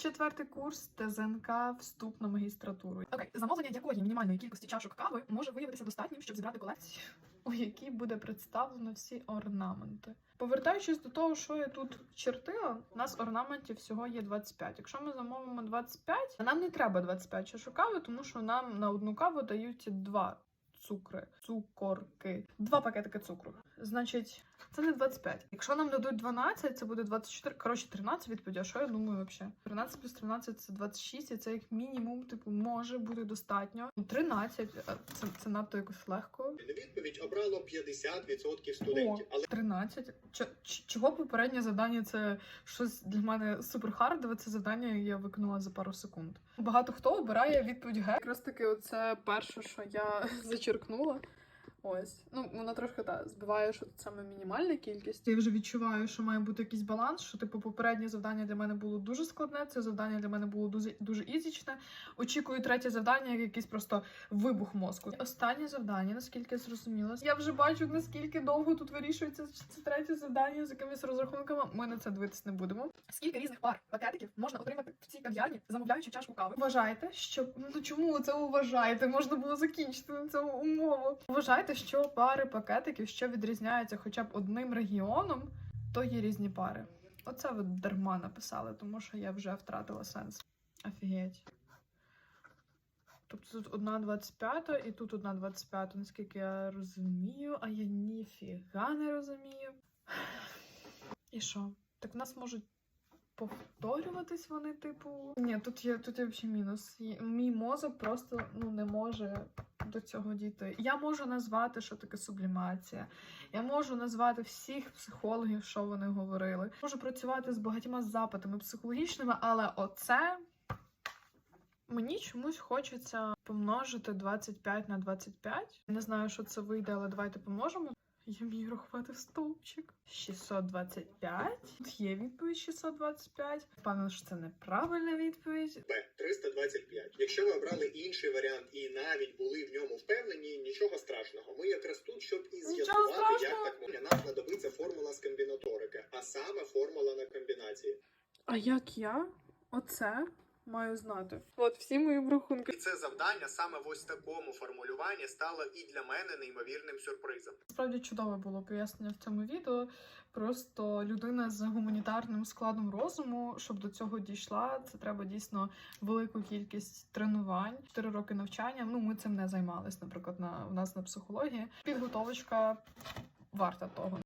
Четвертий курс ТЗНК вступ на магістратуру. Окей, замовлення якої мінімальної кількості чашок кави може виявитися достатнім, щоб зібрати колекцію, у якій буде представлено всі орнаменти. Повертаючись до того, що я тут чертила, у нас орнаментів всього є 25. Якщо ми замовимо 25, нам не треба 25 чашок кави, тому що нам на одну каву дають два цукри, цукорки, два пакетики цукру. Значить, це не 25. Якщо нам дадуть 12, це буде 24. Коротше, 13 відповідь. А що я думаю взагалі? 13 плюс 13 це 26, і це як мінімум, типу, може бути достатньо. 13, це, це надто якось легко. Відповідь обрало 50% студентів, але 13. Ч- чого попереднє завдання це щось для мене супер хардове. Це завдання я виконала за пару секунд. Багато хто обирає відповідь Г. Якраз таки, оце перше, що я зачеркнула. Ось, ну воно трошки так збиває, що тут саме мінімальна кількість. Я вже відчуваю, що має бути якийсь баланс. Що типу попереднє завдання для мене було дуже складне. Це завдання для мене було дуже дуже ізічне. Очікую третє завдання, як якийсь просто вибух мозку. Останнє завдання, наскільки я зрозуміла, я вже бачу наскільки довго тут вирішується це третє завдання з якимись розрахунками. Ми на це дивитись не будемо. Скільки різних пар пакетиків можна отримати в цій кав'ярні, замовляючи чашку кави? Вважайте, що ну чому це вважаєте? Можна було закінчити на цьому умову. Вважайте, що пари пакетиків, що відрізняються хоча б одним регіоном, то є різні пари. Оце ви дарма написали, тому що я вже втратила сенс. Офігеть. Тобто тут одна 25 і тут одна 25, наскільки я розумію, а я ніфіга не розумію. І що? Так в нас можуть повторюватись вони, типу. Ні, тут є тут є взагалі мінус. Мій мозок просто ну не може до цього дійти. Я можу назвати, що таке сублімація. Я можу назвати всіх психологів, що вони говорили. Можу працювати з багатьма запитами психологічними, але оце мені чомусь хочеться помножити 25 на 25. Не знаю, що це вийде, але давайте помножимо. Я вмію рахувати стовпчик. 625. Тут є відповідь 625. Впевнена, що це неправильна відповідь. Б 325. Якщо ви обрали інший варіант і навіть були в ньому впевнені, нічого страшного. Ми якраз тут, щоб і з'ясувати, як так для нас знадобиться формула з комбінаторики, а саме формула на комбінації. А як я оце маю знати? От всі мої рахунки. І це завдання саме в ось такому формулюванні стало і для мене неймовірним сюрпризом. Справді чудове було пояснення в цьому відео. Просто людина з гуманітарним складом розуму, щоб до цього дійшла, це треба дійсно велику кількість тренувань, 4 роки навчання. Ну, ми цим не займались, наприклад, на у нас на психології. Підготовочка варта того.